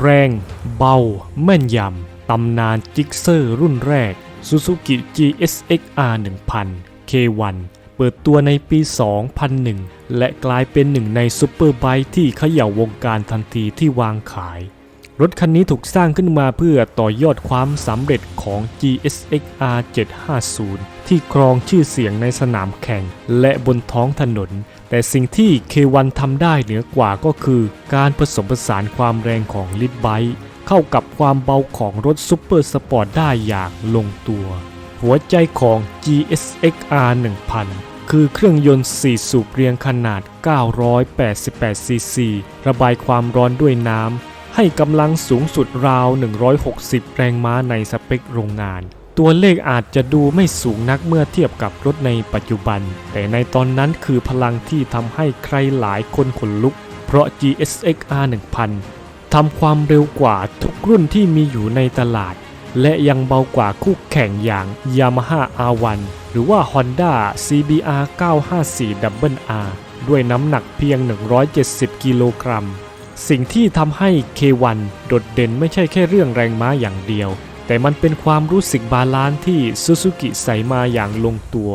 แรง เบา แม่นยำ ตำนานจิกเซอร์รุ่นแรก Suzuki GSX-R 1000 K1 เปิดตัวในปี 2001 และกลายเป็นหนึ่งในซูเปอร์ไบค์ที่เขย่าวงการทันทีที่วางขาย รถคันนี้ถูกสร้างขึ้นมาเพื่อต่อยอดความสำเร็จของ GSX-R 750 ที่ครองชื่อเสียงในสนามแข่งและบนท้องถนน แต่สิ่งที่ K1 ทำได้เหนือกว่าก็คือ การผสมผสานความแรงของลิดไบค์เข้ากับความเบาของรถซูเปอร์สปอร์ตได้อย่างลงตัว หัวใจของ GSX-R 1000คือเครื่องยนต์ 4 สูบเรียงขนาด 988ซีซีระบายความร้อนด้วยน้ำ ให้กำลังสูงสุดราว 160 แรงม้าในสเปคโรงงาน ตัวเลขอาจจะดูไม่สูงนักเมื่อเทียบกับรถในปัจจุบัน แต่ในตอนนั้นคือพลังที่ทำให้ใครหลายคนขนลุก เพราะ GSX-R 1000ทำความเร็วกว่าทุกรุ่นที่มีอยู่ในตลาด และยังเบากว่าคู่แข่งอย่าง Yamaha R1 หรือว่า Honda CBR 954 R ด้วยน้ำหนักเพียง 170 กิโลกรัม สิ่งที่ทำให้ K1 โดดเด่นไม่ใช่แค่เรื่องแรงม้าอย่างเดียว แต่มันเป็นความรู้สึกบาลานซ์ที่ซูซูกิใส่มาอย่างลงตัว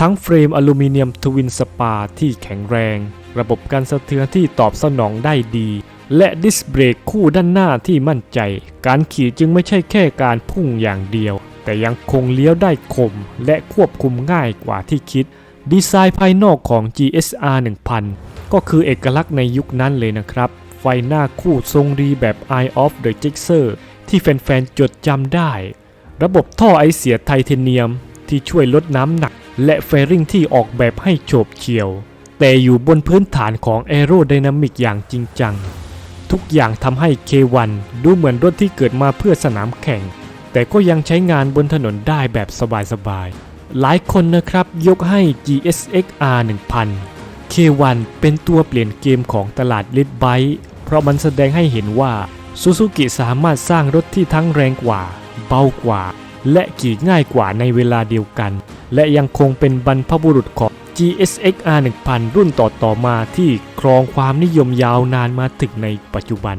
ทั้งเฟรมอลูมิเนียมทวินสปาที่แข็งแรง ระบบการสะเทือนที่ตอบสนองได้ดี และดิสเบรกคู่ด้านหน้าที่มั่นใจ การขี่จึงไม่ใช่แค่การพุ่งอย่างเดียว แต่ยังคงเลี้ยวได้คม และควบคุมง่ายกว่าที่คิด ดีไซน์ภายนอกของ GSR 1000 ก็คือเอกลักษณ์ในยุคนั้นเลยนะครับ ไฟหน้าคู่ทรงรีแบบ Eye of the Gixxer ที่แฟนๆจดจำได้ ระบบท่อไอเสียไทเทเนียมที่ช่วยลดน้ำหนัก และเฟริงที่ออกแบบให้โฉบเฉี่ยว แต่อยู่บนพื้นฐานของแอโรไดนามิกอย่างจริงจัง ทุกอย่างทำให้ K1 ดูเหมือนรถที่เกิดมาเพื่อสนามแข่ง แต่ก็ยังใช้งานบนถนนได้แบบสบายๆ หลายคนนะครับยกให้ GSX R 1000 K1 เป็นตัวเปลี่ยนเกมของตลาดลิดไบ เพราะมันแสดงให้เห็นว่าซูซูกิสามารถสร้างรถที่ทั้งแรงกว่า เบากว่า และขี่ง่ายกว่าในเวลาเดียวกัน และยังคงเป็นบรรพบุรุษของ GSX R 1000 รุ่นต่อๆมาที่ครองความนิยมยาวนานมาถึงในปัจจุบัน